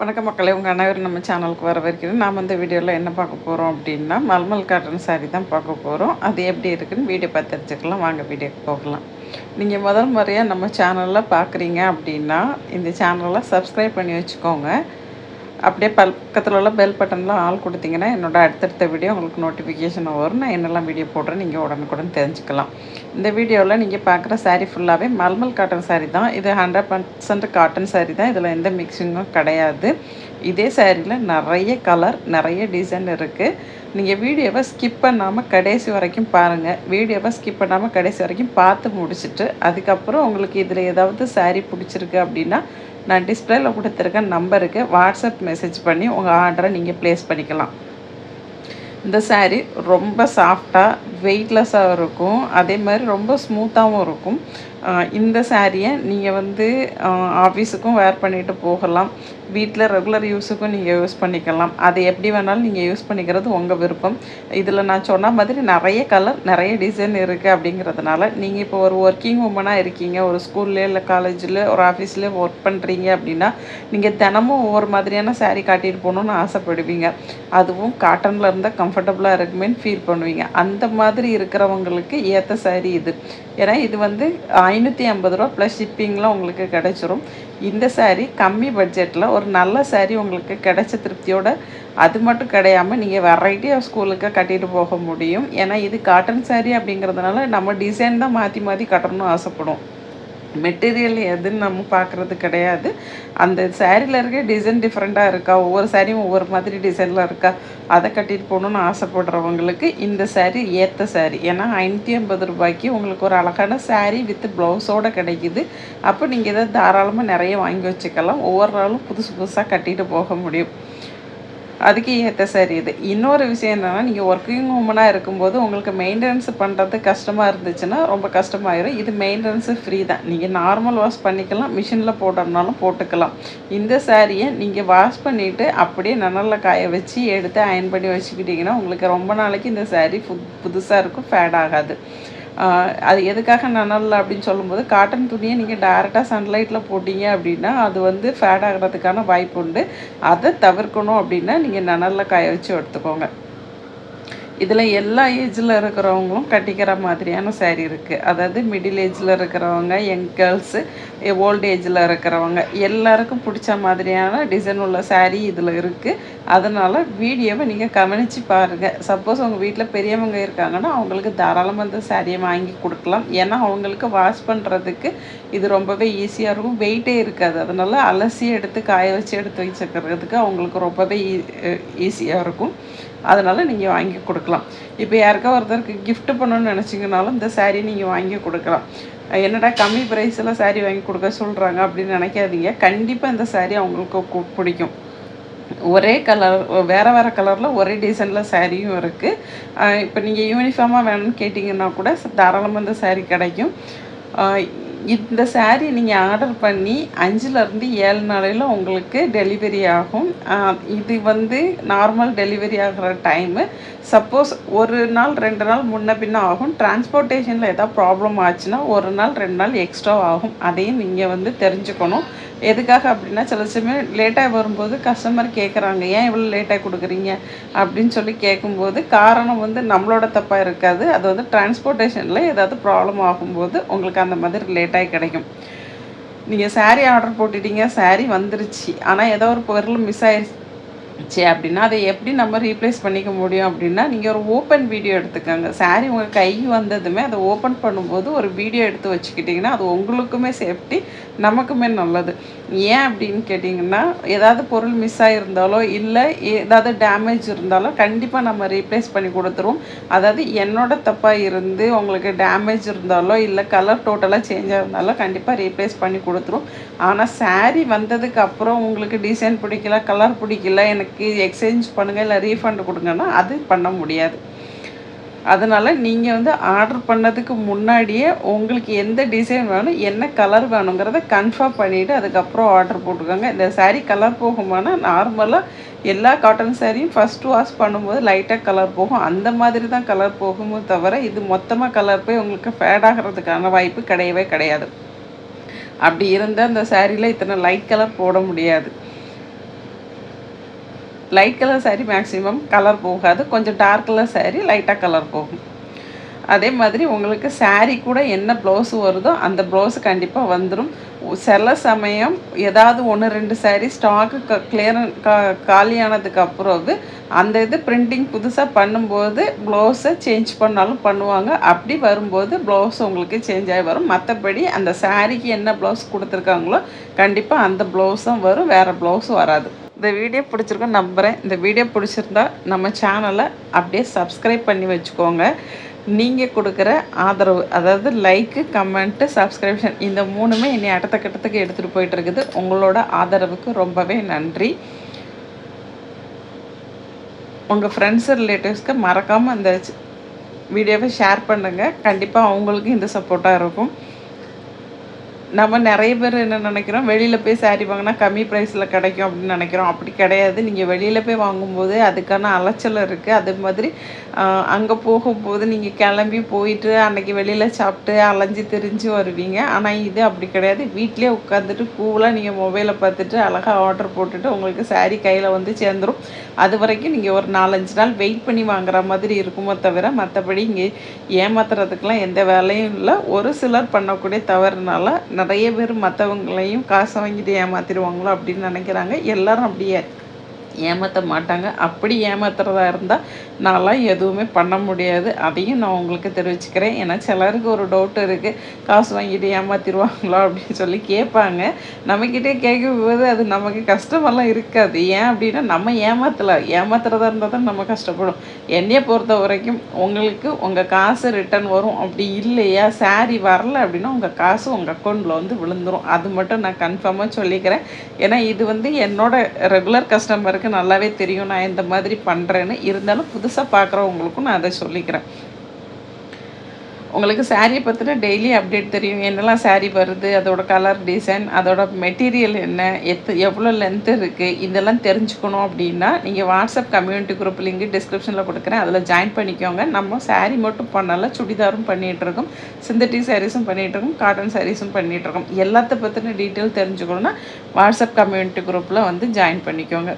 வணக்கம் மக்களை உங்கள் அனைவரும் நம்ம சேனலுக்கு வர வரைக்கும் நாம் இந்த வீடியோவில் என்ன பார்க்க போகிறோம் அப்படின்னா மல்மல் காட்டன் சாரீ தான் பார்க்க போகிறோம் அது எப்படி இருக்குதுன்னு வீடியோ பார்த்து தெரிஞ்சுக்கலாம். வாங்க வீடியோக்கு போகலாம். நீங்கள் முதல் முறையாக நம்ம சேனலில் பார்க்குறீங்க அப்படின்னா இந்த சேனலை சப்ஸ்கிரைப் பண்ணி வச்சுக்கோங்க. அப்படியே பக்கத்தில் உள்ள பெல் பட்டன்லாம் ஆள் கொடுத்தீங்கன்னா என்னோட அடுத்தடுத்த வீடியோ உங்களுக்கு நோட்டிஃபிகேஷன் வரும். நான் என்னெல்லாம் வீடியோ போடுறேன் நீங்கள் உடனுக்குடன் தெரிஞ்சுக்கலாம். இந்த வீடியோவில் நீங்கள் பார்க்குற சாரீ ஃபுல்லாகவே மல்மல் காட்டன் சாரீ தான். இது ஹண்ட்ரட் பர்சன்ட் காட்டன் சாரீ தான். இதில் எந்த மிக்சிங்கும் கிடையாது. இதே சாரியில் நிறைய கலர் நிறைய டிசைன் இருக்குது நீங்கள் வீடியோவை ஸ்கிப் பண்ணாமல் கடைசி வரைக்கும் பாருங்கள் வீடியோவை ஸ்கிப் பண்ணாமல் கடைசி வரைக்கும் பார்த்து முடிச்சுட்டு அதுக்கப்புறம் உங்களுக்கு இதில் ஏதாவது சாரீ பிடிச்சிருக்கு அப்படின்னா நான் டிஸ்பிளேல கொடுத்துருக்க நம்பருக்கு வாட்ஸ்அப் மெசேஜ் பண்ணி உங்கள் ஆர்டரை நீங்கள் ப்ளேஸ் பண்ணிக்கலாம். இந்த சாரீ ரொம்ப சாஃப்டாக வெயிட்லெஸ்ஸாக இருக்கும். அதே மாதிரி ரொம்ப ஸ்மூத்தாகவும் இருக்கும். இந்த சாரியை நீங்கள் வந்து ஆஃபீஸுக்கும் வேர் பண்ணிட்டு போகலாம். வீட்டில் ரெகுலர் யூஸுக்கும் நீங்கள் யூஸ் பண்ணிக்கலாம். அது எப்படி வேணாலும் நீங்கள் யூஸ் பண்ணிக்கிறது உங்கள் விருப்பம். இதில் நான் சொன்ன மாதிரி நிறைய கலர் நிறைய டிசைன் இருக்குது அப்படிங்கிறதுனால நீங்கள் இப்போ ஒரு ஒர்க்கிங் உமனாக இருக்கீங்க ஒரு ஸ்கூல்லே இல்லை காலேஜில் ஒரு ஆஃபீஸ்லேயே ஒர்க் பண்ணுறீங்க அப்படின்னா நீங்கள் தினமும் ஒவ்வொரு மாதிரியான சாரீ காட்டிட்டு போகணுன்னு ஆசைப்படுவீங்க. அதுவும் காட்டனில் இருந்தால் கம்ஃபர்டபுளாக இருக்குமேன்னு ஃபீல் பண்ணுவீங்க. அந்த மாதிரி இருக்கிறவங்களுக்கு ஏற்ற சாரீ இது. ஏன்னா இது வந்து ஐநூற்றி ஐம்பது ரூபா ப்ளஸ் ஷிப்பிங்லாம் உங்களுக்கு கிடைச்சிரும். இந்த சேரீ கம்மி பட்ஜெட்டில் ஒரு நல்ல சேரீ உங்களுக்கு கிடைச்ச திருப்தியோட அது மட்டும் கிடையாமல் நீங்கள் வெரைட்டி ஆஃப் ஸ்கூலுக்கு கட்டிட்டு போக முடியும். ஏன்னா இது காட்டன் சேரீ அப்படிங்கிறதுனால நம்ம டிசைன் தான் மாற்றி மாற்றி கட்டணும்னு ஆசைப்படும் மெட்டீரியல் எதுன்னு நம்ம பார்க்குறது கிடையாது. அந்த சேரீல இருக்க டிசைன் டிஃப்ரெண்ட்டாக இருக்கா? ஒவ்வொரு சாரியும் ஒவ்வொரு மாதிரி டிசைனில் இருக்கா? அதை கட்டிட்டு போகணுன்னு ஆசைப்படுறவங்களுக்கு இந்த சாரீ ஏற்ற சாரீ ஏன்னா ஐநூற்றி ஐம்பது ரூபாய்க்கு உங்களுக்கு ஒரு அழகான சாரீ வித் ப்ளவுஸோடு கிடைக்குது. அப்போ நீங்கள் இதை தாராளமாக நிறைய வாங்கி வச்சுக்கலாம். ஒவ்வொரு நாளும் புதுசு புதுசாக கட்டிட்டு போக முடியும். அதுக்கு ஏற்ற சரி இது. இன்னொரு விஷயம் என்னென்னா நீங்கள் ஒர்க்கிங் உமனாக இருக்கும்போது உங்களுக்கு மெயின்டெனன்ஸ் பண்ணுறது கஷ்டமாக இருந்துச்சுன்னா ரொம்ப கஷ்டமாயிரும். இது மெயின்டெனன்ஸு ஃப்ரீ தான். நீங்கள் நார்மல் வாஷ் பண்ணிக்கலாம் மிஷினில் போடுறதுனாலும் போட்டுக்கலாம். இந்த சாரியை நீங்கள் வாஷ் பண்ணிவிட்டு அப்படியே நனலில் காய வச்சு எடுத்து அயன் பண்ணி வச்சுக்கிட்டிங்கன்னா உங்களுக்கு ரொம்ப நாளைக்கு இந்த சாரீ புது புதுசாக இருக்கும் ஃபேட் ஆகாது. அது எதுக்காக நனல் அப்படின்னு சொல்லும்போது காட்டன் துணியை நீங்கள் டேரெக்டாக சன்லைட்டில் போட்டீங்க அப்படின்னா அது வந்து ஃபேட் ஆகிறதுக்கான வாய்ப்பு உண்டு. அதை தவிர்க்கணும் அப்படின்னா நீங்கள் நனலில் காய வச்சு எடுத்துக்கோங்க. இதில் எல்லா ஏஜில் இருக்கிறவங்களும் கட்டிக்கிற மாதிரியான சேரீ இருக்குது அதாவது மிடில் ஏஜில் இருக்கிறவங்க யங் கேர்ள்ஸு ஓல்ட் ஏஜில் இருக்கிறவங்க எல்லாருக்கும் பிடிச்ச மாதிரியான டிசைன் உள்ள சேரீ இதில் இருக்குது அதனால் வீடியோவை நீங்கள் கவனித்து பாருங்கள் சப்போஸ் உங்கள் வீட்டில் பெரியவங்க இருக்காங்கன்னா அவங்களுக்கு தாராளமாக இந்த சாரியை வாங்கி கொடுக்கலாம். ஏன்னா அவங்களுக்கு வாஷ் பண்ணுறதுக்கு இது ரொம்பவே ஈஸியாக இருக்கும். வெயிட்டே இருக்காது. அதனால் அலசி எடுத்து காய வச்சு எடுத்து வச்சுக்கிறதுக்கு அவங்களுக்கு ரொம்பவே e-, ஈஸியாக இருக்கும். அதனால் நீங்கள் வாங்கி கொடுக்கலாம். இப்போ யாருக்கா ஒருத்தருக்கு கிஃப்ட் பண்ணணும்னு நினச்சிங்கனாலும் இந்த சாரீ நீங்கள் வாங்கி கொடுக்கலாம். என்னடா கம்மி ப்ரைஸில் சாரீ வாங்கி கொடுக்க சொல்கிறாங்க அப்படின்னு நினைக்காதீங்க. கண்டிப்பாக இந்த சாரீ அவங்களுக்கு பிடிக்கும். ஒரே கலர் வேறு வேறு கலரில் ஒரே டிசைனில் சாரியும் இருக்குது இப்போ நீங்கள் யூனிஃபார்மாக வேணும்னு கேட்டிங்கன்னா கூட தாராளமாக இந்த சாரீ கிடைக்கும். இந்த சாரீ நீங்கள் ஆர்டர் பண்ணி அஞ்சுலேருந்து ஏழு நாளையில் உங்களுக்கு டெலிவரி ஆகும். இது வந்து நார்மல் டெலிவரி ஆகிற டைமு சப்போஸ் ஒரு நாள் ரெண்டு நாள் முன்ன பின்ன ஆகும். டிரான்ஸ்போர்ட்டேஷனில் எதாவது ப்ராப்ளம் ஆச்சுன்னா ஒரு நாள் ரெண்டு நாள் எக்ஸ்ட்ரா ஆகும். அதையும் நீங்கள் வந்து தெரிஞ்சுக்கணும். எதுக்காக அப்படின்னா சில சமயம் லேட்டாக வரும்போது கஸ்டமர் கேட்குறாங்க ஏன் இவ்வளோ லேட்டாக கொடுக்குறீங்க? அப்படின்னு சொல்லி கேட்கும்போது காரணம் வந்து நம்மளோட தப்பாக இருக்காது. அது வந்து டிரான்ஸ்போர்ட்டேஷனில் ஏதாவது ப்ராப்ளம் ஆகும்போது உங்களுக்கு அந்த மாதிரி லேட்டாகி கிடைக்கும். நீங்கள் சாரீ ஆர்டர் போட்டுட்டீங்க சாரீ வந்துருச்சு. ஆனால் ஏதோ ஒரு பொருள் மிஸ் ஆயிடுச்சு. அப்படின்னா அதை எப்படி நம்ம ரீப்ளேஸ் பண்ணிக்க முடியும் அப்படின்னா நீங்கள் ஒரு ஓப்பன் வீடியோ எடுத்துக்கோங்க. Saree உங்கள் கை வந்ததுமே அதை ஓப்பன் பண்ணும்போது ஒரு வீடியோ எடுத்து வச்சுக்கிட்டிங்கன்னா அது உங்களுக்குமே சேஃப்டி நமக்குமே நல்லது. ஏன் அப்படின்னு கேட்டிங்கன்னா ஏதாவது பொருள் மிஸ் ஆகிருந்தாலோ இல்லை ஏதாவது டேமேஜ் இருந்தாலோ கண்டிப்பாக நம்ம ரீப்ளேஸ் பண்ணி கொடுத்துருவோம். அதாவது என்னோட தப்பாக இருந்து உங்களுக்கு டேமேஜ் இருந்தாலோ இல்லை கலர் டோட்டலாக சேஞ்ச் ஆகிருந்தாலோ கண்டிப்பாக ரீப்ளேஸ் பண்ணி கொடுத்துரும் ஆனால் saree வந்ததுக்கு அப்புறம் உங்களுக்கு டிசைன் பிடிக்கல கலர் பிடிக்கல எனக்கு எக்ஸ்சேஞ்ச் பண்ணுங்கள் இல்லை ரீஃபண்ட் கொடுங்கன்னா அது பண்ண முடியாது. அதனால் நீங்கள் வந்து ஆர்டர் பண்ணதுக்கு முன்னாடியே உங்களுக்கு எந்த டிசைன் வேணும் என்ன கலர் வேணுங்கிறத கன்ஃபார்ம் பண்ணிவிட்டு அதுக்கப்புறம் ஆர்டர் போட்டுக்கோங்க. இந்த சாரீ கலர் போகுமானா நார்மலாக எல்லா காட்டன் சாரியும் ஃபஸ்ட்டு வாஷ் பண்ணும்போது லைட்டாக கலர் போகும். அந்த மாதிரி தான் கலர் போகுமோ தவிர இது மொத்தமாக கலர் போய் உங்களுக்கு ஃபேட் ஆகிறதுக்கான வாய்ப்பு கிடையவே கிடையாது. அப்படி இருந்தால் அந்த சாரியில் இத்தனை லைட் கலர் போட முடியாது. Light colour sari maximum colour போகாது. கொஞ்சம் டார்க் கலர் சாரீ லைட்டாக கலர் போகும். அதே மாதிரி உங்களுக்கு சாரீ கூட என்ன ப்ளவுஸ் வருதோ அந்த ப்ளவுஸ் கண்டிப்பாக வந்துடும் சில சமயம் ஏதாவது ஒன்று ரெண்டு சாரீ ஸ்டாக்கு க கிளியர் கா காலியானதுக்கு அப்புறம் அந்த இது பிரிண்டிங் புதுசாக பண்ணும்போது ப்ளவுஸை சேஞ்ச் பண்ணாலும் பண்ணுவாங்க. அப்படி வரும்போது ப்ளவுஸ் உங்களுக்கு சேஞ்ச் ஆகி வரும். மற்றபடி அந்த சாரீக்கு என்ன ப்ளவுஸ் கொடுத்துருக்காங்களோ கண்டிப்பாக அந்த ப்ளவுஸும் வரும். வேறு ப்ளவுஸும் வராது. இந்த வீடியோ பிடிச்சிருக்கோன்னு நம்புகிறேன் இந்த வீடியோ பிடிச்சிருந்தா நம்ம சேனலை அப்படியே சப்ஸ்கிரைப் பண்ணி வச்சுக்கோங்க. நீங்கள் கொடுக்குற ஆதரவு அதாவது லைக்கு கமெண்ட்டு சப்ஸ்கிரிப்ஷன் இந்த மூணுமே என்னை அடுத்த கட்டத்துக்கு எடுத்துகிட்டு போயிட்டுருக்குது உங்களோட ஆதரவுக்கு ரொம்பவே நன்றி. உங்கள் ஃப்ரெண்ட்ஸு ரிலேட்டிவ்ஸ்க்கு மறக்காமல் அந்த வீடியோவை ஷேர் பண்ணுங்கள் கண்டிப்பாக அவங்களுக்கும் இந்த சப்போர்ட்டாக இருக்கும். நம்ம நிறைய பேர் என்ன நினைக்கிறோம்? வெளியில் போய் சாரீ வாங்கினா கம்மி ப்ரைஸில் கிடைக்கும் அப்படின்னு நினைக்கிறோம். அப்படி கிடையாது. நீங்கள் வெளியில் போய் வாங்கும்போது அதுக்கான அலைச்சல் இருக்குது அது மாதிரி அங்கே போகும்போது நீங்கள் கிளம்பி போயிட்டு அன்றைக்கி வெளியில் சாப்பிட்டு அலைஞ்சி திரிஞ்சு வருவீங்க. ஆனால் இது அப்படி கிடையாது. வீட்டிலே உட்காந்துட்டு கூலாக நீங்கள் மொபைலை பார்த்துட்டு அழகாக ஆர்டர் போட்டுட்டு உங்களுக்கு சாரீ கையில் வந்து சேர்ந்துடும் அது வரைக்கும் நீங்கள் ஒரு நாலஞ்சு நாள் வெயிட் பண்ணி வாங்குற மாதிரி இருக்குமோ தவிர மற்றபடி இங்கே ஏமாத்துறதுக்கெலாம் எந்த வேலையும் இல்லை. ஒரு சிலர் பண்ணக்கூடிய தவறுனால நிறைய பேர் மற்றவங்களையும் காசை வாங்கிட்டு ஏமாற்றிடுவாங்களோ அப்படின்னு நினைக்கிறாங்க. எல்லோரும் அப்படியே ஏமாற்ற மாட்டாங்க. அப்படி ஏமாத்துறதா இருந்தால் நான்லாம் எதுவுமே பண்ண முடியாது. அதையும் நான் உங்களுக்கு தெரிவிச்சுக்கிறேன். ஏன்னா சிலருக்கு ஒரு டவுட் இருக்குது காசு வாங்கிட்டு ஏமாற்றிடுவாங்களோ அப்படின்னு சொல்லி கேட்பாங்க. நம்மக்கிட்டே கேட்கும்போது அது நமக்கு கஷ்டமெல்லாம் இருக்காது. ஏன் அப்படின்னா நம்ம ஏமாத்தலை. ஏமாத்துறதா இருந்தால் தான் நம்ம கஷ்டப்படும் என்னையை பொறுத்த வரைக்கும் உங்களுக்கு உங்கள் காசு ரிட்டர்ன் வரும். அப்படி இல்லையா? சாரி வரல அப்படின்னா உங்கள் காசு உங்கள் அக்கௌண்ட்டில் வந்து விழுந்துடும் அது மட்டும் நான் கன்ஃபார்மாக சொல்லிக்கிறேன். ஏன்னா இது வந்து என்னோட ரெகுலர் கஸ்டமருக்கு எனக்கு நல்லாவே தெரியும் நான் இந்த மாதிரி பண்ணுறேன்னு இருந்தாலும் புதுசாக பார்க்குறவங்களுக்கும் நான் அதை சொல்லிக்கிறேன். உங்களுக்கு சாரியை பற்றின டெய்லி அப்டேட் தெரியும். என்னெல்லாம் சாரீ வருது அதோட கலர் டிசைன் அதோட மெட்டீரியல் என்ன எத்து எவ்வளோ லென்த்து இருக்குது இதெல்லாம் தெரிஞ்சுக்கணும் அப்படின்னா நீங்கள் வாட்ஸ்அப் கம்யூனிட்டி குரூப் லிங்க் டிஸ்கிரிப்ஷனில் கொடுக்குறேன். அதில் ஜாயின் பண்ணிக்கோங்க. நம்ம சாரீ மட்டும் பண்ணல சுடிதாரும் பண்ணிகிட்ருக்கோம் சிந்தட்டிக் சாரீஸும் பண்ணிகிட்ருக்கோம் காட்டன் சாரீஸும் பண்ணிகிட்ருக்கோம் எல்லாத்த பற்றின டீட்டெயில் தெரிஞ்சுக்கணுன்னா வாட்ஸ்அப் கம்யூனிட்டி குரூப்பில் வந்து ஜாயின் பண்ணிக்கோங்க.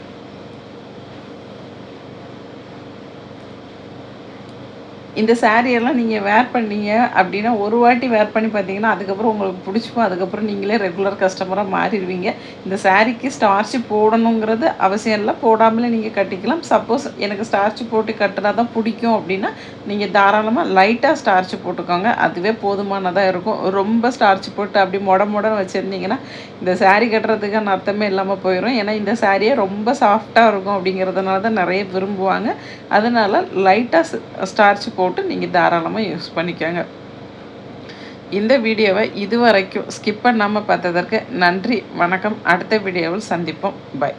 இந்த சாரியெல்லாம் நீங்கள் வேர் பண்ணீங்க அப்படின்னா ஒரு வாட்டி வேர் பண்ணி பார்த்தீங்கன்னா அதுக்கப்புறம் உங்களுக்கு பிடிச்சிக்கும். அதுக்கப்புறம் நீங்களே ரெகுலர் கஸ்டமராக மாறிடுவீங்க. இந்த சாரீக்கு ஸ்டார்ச்சு போடணுங்கிறது அவசியம் இல்லை. போடாமலே நீங்கள் கட்டிக்கலாம். சப்போஸ் எனக்கு ஸ்டார்ச்சு போட்டு கட்டுனா தான் பிடிக்கும் அப்படின்னா நீங்கள் தாராளமாக லைட்டாக ஸ்டார்ச்சு போட்டுக்கோங்க. அதுவே போதுமானதாக இருக்கும். ரொம்ப ஸ்டார்ச் போட்டு அப்படி மொட மொட வச்சுருந்தீங்கன்னா இந்த சாரீ கட்டுறதுக்கான அர்த்தமே இல்லாமல் போயிடும் ஏன்னா இந்த சாரியே ரொம்ப சாஃப்டாக இருக்கும் அப்படிங்கிறதுனால தான் நிறைய விரும்புவாங்க. அதனால் லைட்டாக ஸ்டார்ச் போட்டு நீங்கள் தாராளமாக யூஸ் பண்ணிக்கோங்க. இந்த வீடியோவை இதுவரைக்கும் ஸ்கிப் பண்ணாமல் பார்த்ததற்கு நன்றி வணக்கம். அடுத்த வீடியோவில் சந்திப்போம். பாய்